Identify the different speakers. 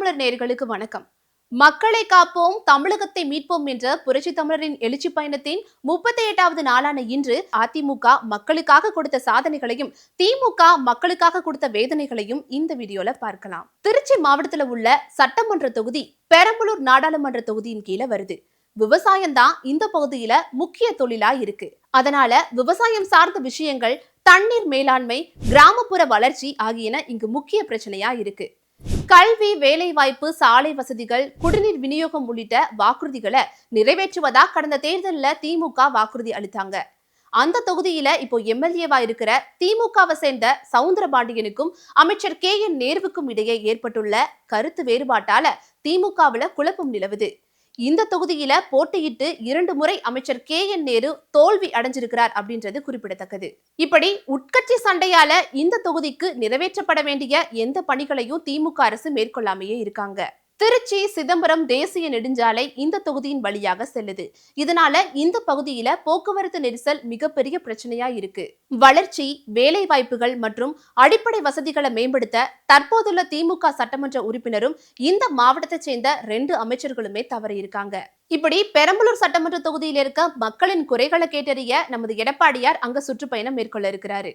Speaker 1: தமிழர் நேர்களுக்கு வணக்கம். மக்களை காப்போம் தமிழகத்தை மீட்போம் என்ற புரட்சி தமிழரின் எழுச்சி பயணத்தின் முப்பத்தி எட்டாவது நாளான இன்று அதிமுக மக்களுக்காக கொடுத்த சாதனைகளையும் திமுக மக்களுக்காக கொடுத்த வேதனைகளையும் இந்த வீடியோல பார்க்கலாம். திருச்சி மாவட்டத்துல உள்ள சட்டமன்ற தொகுதி பெரம்பலூர் நாடாளுமன்ற தொகுதியின் கீழே வருது. விவசாயம் தான் இந்த பகுதியில முக்கிய தொழிலா இருக்கு. அதனால விவசாயம் சார்ந்த விஷயங்கள் தண்ணீர் மேலாண்மை கிராமப்புற வளர்ச்சி ஆகியன இங்கு முக்கிய பிரச்சனையா இருக்கு. கல்வி வேலைவாய்ப்பு சாலை வசதிகள் குடிநீர் விநியோகம் உள்ளிட்ட வாக்குறுதிகளை நிறைவேற்றுவதா கடந்த தேர்தல்ல திமுக வாக்குறுதி அளித்தாங்க. அந்த தொகுதியில இப்போ எம்எல்ஏவா இருக்கிற திமுகவை சேர்ந்த சவுந்தரபாண்டியனுக்கும் அமைச்சர் கே என் நேருவுக்கும் இடையே ஏற்பட்டுள்ள கருத்து வேறுபாட்டால திமுகவுல குழப்பம் நிலவுது. இந்த தொகுதியில போட்டியிட்டு இரண்டு முறை அமைச்சர் கே என் நேரு தோல்வி அடைஞ்சிருக்கிறார் அப்படின்றது குறிப்பிடத்தக்கது. இப்படி உட்கட்சி சண்டையால இந்த தொகுதிக்கு நிறைவேற்றப்பட வேண்டிய எந்த பணிகளையும் திமுக அரசு மேற்கொள்ளாமையே இருக்காங்க. திருச்சி சிதம்பரம் தேசிய நெடுஞ்சாலை இந்த தொகுதியின் வழியாக செல்லுது. இதனால இந்த பகுதியில போக்குவரத்து நெரிசல் மிகப்பெரிய பிரச்சனையா இருக்கு. வளர்ச்சி வேலை வாய்ப்புகள் மற்றும் அடிப்படை வசதிகளை மேம்படுத்த தற்போதுள்ள திமுக சட்டமன்ற உறுப்பினரும் இந்த மாவட்டத்தை சேர்ந்த ரெண்டு அமைச்சர்களுமே தவறியிருக்காங்க இப்படி பெரம்பலூர் சட்டமன்ற தொகுதியில் இருக்க மக்களின் குறைகளை கேட்டறிய நமது எடப்பாடியார் அங்க சுற்றுப்பயணம் மேற்கொள்ள இருக்கிறாரு.